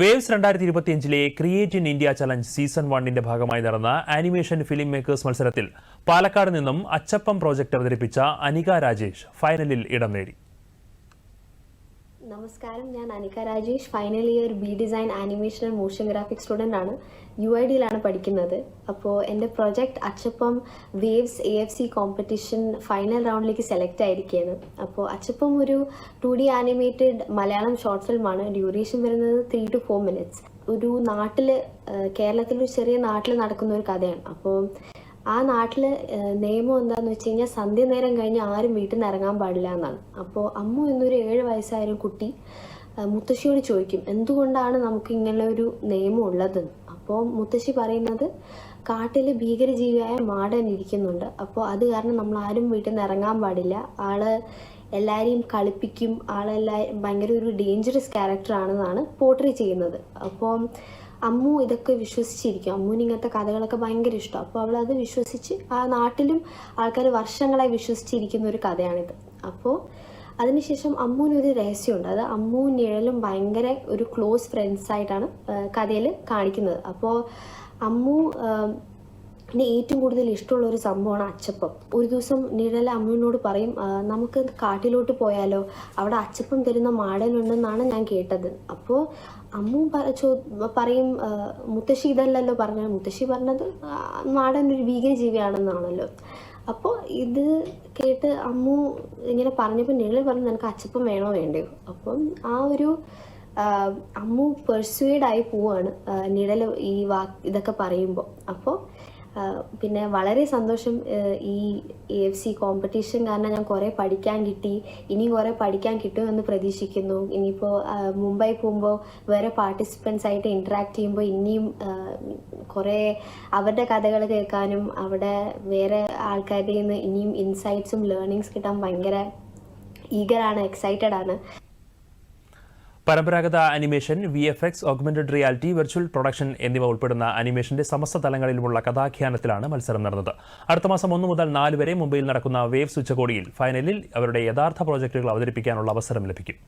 Waves രണ്ടായിരത്തി ഇരുപത്തിയഞ്ചിലെ create in India challenge season വണ്ണിന്റെ ഭാഗമായി നടന്ന ആനിമേഷൻ ഫിലിം മേക്കേഴ്സ് മത്സരത്തിൽ പാലക്കാട് നിന്നും അച്ചപ്പം പ്രോജക്ട് അവതരിപ്പിച്ച അനിക രാജേഷ് ഫൈനലിൽ ഇടം നേടി. നമസ്കാരം. ഞാൻ Anika Rajesh. Final year B design animation and motion graphic student ആണ് യു ഐ ഡിയിലാണ് പഠിക്കുന്നത്. അപ്പോൾ എന്റെ project achappam waves A F C competition final റൗണ്ടിലേക്ക് select ആയിരിക്കുകയാണ് അപ്പോൾ അച്ചപ്പം ഒരു two D animated Malayalam short ഫിലിമാണ് ഡ്യൂറേഷൻ വരുന്നത് ത്രീ ടു ഫോർ മിനിറ്റ്സ് ഒരു നാട്ടിൽ കേരളത്തിൽ ഒരു ചെറിയ നാട്ടിൽ നടക്കുന്ന ഒരു കഥയാണ്. അപ്പോൾ ആ നാട്ടിൽ നിയമം എന്താന്ന് വെച്ച് കഴിഞ്ഞാൽ സന്ധ്യ നേരം കഴിഞ്ഞ് ആരും വീട്ടിൽ നിന്ന് ഇറങ്ങാൻ പാടില്ല എന്നാണ്. അപ്പോൾ അമ്മു എന്നൊരു ഏഴ് വയസ്സായ ഒരു കുട്ടി മുത്തശ്ശിയോട് ചോദിക്കും എന്തുകൊണ്ടാണ് നമുക്ക് ഇങ്ങനെ ഒരു നിയമം ഉള്ളത്? അപ്പോൾ മുത്തശ്ശി പറയുന്നത് കാട്ടിൽ ഭീകരജീവിയായ മാടൻ ഇരിക്കുന്നുണ്ട്. അപ്പോൾ അത് കാരണം നമ്മൾ ആരും വീട്ടിൽ നിന്ന് ഇറങ്ങാൻ പാടില്ല. ആൾ എല്ലാവരെയും കളിപ്പിക്കും. ആളെല്ലാ ഭയങ്കര ഒരു ഡേഞ്ചറസ് ക്യാരക്ടറാണെന്നാണ് പോർട്രേ ചെയ്യുന്നത്. അപ്പോൾ അമ്മു ഇതൊക്കെ വിശ്വസിച്ചിരിക്കും. അമ്മുവിന് ഇങ്ങനത്തെ കഥകളൊക്കെ ഭയങ്കര ഇഷ്ടം. അപ്പോൾ അവൾ അത് വിശ്വസിച്ച് ആ നാട്ടിലും ആൾക്കാർ വർഷങ്ങളായി വിശ്വസിച്ചിരിക്കുന്ന ഒരു കഥയാണിത്. അപ്പോൾ അതിനുശേഷം അമ്മുവിനൊരു രഹസ്യമുണ്ട്. അത് അമ്മുവും നിഴലും ഭയങ്കര ഒരു ക്ലോസ് ഫ്രണ്ട്സ് ആയിട്ടാണ് കഥയിൽ കാണിക്കുന്നത്. അപ്പോൾ അമ്മു ആ, ന് ഏറ്റവും കൂടുതൽ ഇഷ്ടമുള്ള ഒരു സംഭവമാണ് അച്ചപ്പം. ഒരു ദിവസം നിഴൽ അമ്മയോട് പറയും നമുക്ക് കാട്ടിലോട്ട് പോയാലോ? അവിടെ അച്ചപ്പം തരുന്ന മാടനുണ്ടെന്നാണ് ഞാൻ കേട്ടത്. അപ്പോൾ അമ്മു പറയും "ആ, മുത്തശ്ശി ഇതല്ലല്ലോ പറഞ്ഞത്. മുത്തശ്ശി പറഞ്ഞത് "ആ, മാടൻ ഒരു ഭീകരജീവിയാണെന്നാണല്ലോ അപ്പോൾ ഇത് കേട്ട് അമ്മു ഇങ്ങനെ പറഞ്ഞപ്പോൾ നിഴൽ പറഞ്ഞു നിനക്ക് അച്ചപ്പം വേണോ? വേണ്ടയോ? അപ്പം ആ ഒരു അമ്മു പെർസ്വേഡ് ആയി പോവാണ് നിഴൽ ഈ വാ ഇതൊക്കെ പറയുമ്പോൾ അപ്പോൾ പിന്നെ വളരെ സന്തോഷം ഈ എ എഫ് സി കോമ്പറ്റീഷൻ കാരണം ഞാൻ കുറേ പഠിക്കാൻ കിട്ടി. ഇനിയും കുറേ പഠിക്കാൻ കിട്ടുമെന്ന് പ്രതീക്ഷിക്കുന്നു. ഇനിയിപ്പോൾ മുംബൈ പോകുമ്പോൾ വേറെ പാർട്ടിസിപ്പൻസ് ആയിട്ട് ഇൻട്രാക്ട് ചെയ്യുമ്പോൾ ഇനിയും കുറേ അവരുടെ കഥകൾ കേൾക്കാനും അവിടെ വേറെ ആൾക്കാരുടെ നിന്ന് ഇനിയും ഇൻസൈറ്റ്സും ലേണിങ്സ് കിട്ടാൻ ഭയങ്കര ഈഗറാണ് എക്സൈറ്റഡ് ആണ്. പരമ്പരാഗത animation V F X augmented reality virtual production എന്നിവ ഉൾപ്പെടുന്ന അനിമേഷന്റെ സമസ്ത തലങ്ങളിലുമുള്ള കഥാഖ്യാനത്തിലാണ് മത്സരം നടന്നത്. അടുത്ത മാസം ഒന്ന് മുതൽ നാല് വരെ മുംബൈയിൽ നടക്കുന്ന വേവ്സ് ഉച്ചകോടിയിൽ ഫൈനലിൽ അവരുടെ യഥാർത്ഥ പ്രോജക്റ്റുകൾ അവതരിപ്പിക്കാനുള്ള അവസരം ലഭിക്കും.